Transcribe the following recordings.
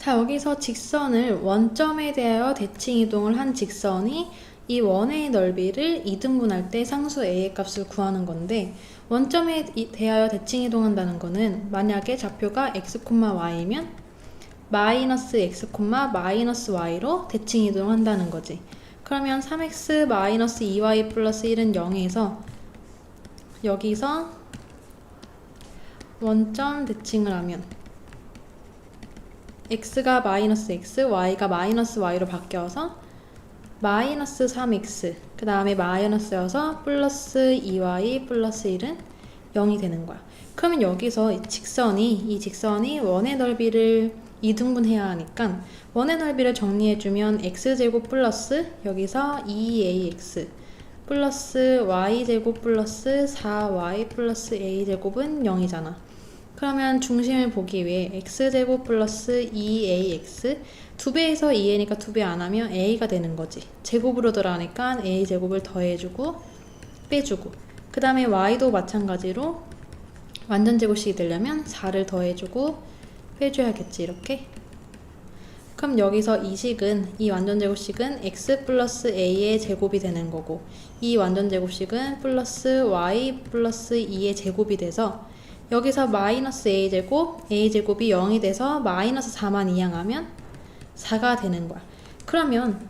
자, 여기서 직선을 원점에 대하여 대칭 이동을 한 직선이 이 원의 넓이를 이등분할 때 상수 a의 값을 구하는 건데 원점에 이- 대하여 대칭 이동한다는 거는 만약에 좌표가 x, y면 마이너스 x, 마이너스 y로 대칭 이동한다는 거지. 그러면 3x 마이너스 2y 플러스 1은 0에서 여기서 원점 대칭을 하면 x가 마이너스 x, y가 마이너스 y로 바뀌어서 마이너스 3x 그 다음에 마이너스여서 플러스 2y 플러스 1은 0이 되는 거야. 그러면 여기서 이 직선이 이 직선이 원의 넓이를 이등분해야 하니까 원의 넓이를 정리해주면 x제곱 플러스 여기서 2ax 플러스 y제곱 플러스 4y 플러스 a제곱은 0이잖아. 그러면 중심을 보기 위해 x제곱 플러스 2ax 두 배에서 2a니까 두배안 하면 a가 되는 거지. 제곱으로 들어가니까 a제곱을 더해주고 빼주고 그 다음에 y도 마찬가지로 완전 제곱식이 되려면 4를 더해주고 빼줘야겠지 이렇게 그럼 여기서 이 식은 이 완전 제곱식은 x 플러스 a의 제곱이 되는 거고 이 완전 제곱식은 플러스 y 플러스 2의 제곱이 돼서 여기서 마이너스 a 제곱 a 제곱이 0이 돼서 마이너스 4만 이항하면 4가 되는 거야. 그러면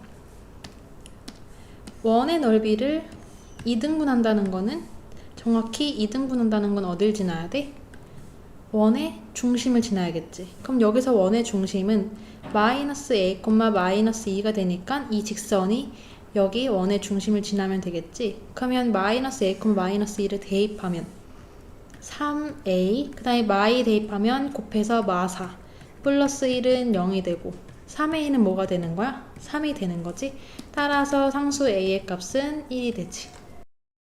원의 넓이를 2등분한다는 거는 정확히 2등분한다는 건 어딜 지나야 돼? 원의 중심을 지나야겠지. 그럼 여기서 원의 중심은 마이너스 a, 마이너스 2가 되니까 이 직선이 여기 원의 중심을 지나면 되겠지. 그러면 마이너스 a, 마이너스 2를 대입하면 3a, 그 다음에 마이 대입하면 곱해서 마4 플러스 1은 0이 되고 3a는 뭐가 되는 거야? 3이 되는 거지. 따라서 상수 a의 값은 1이 되지.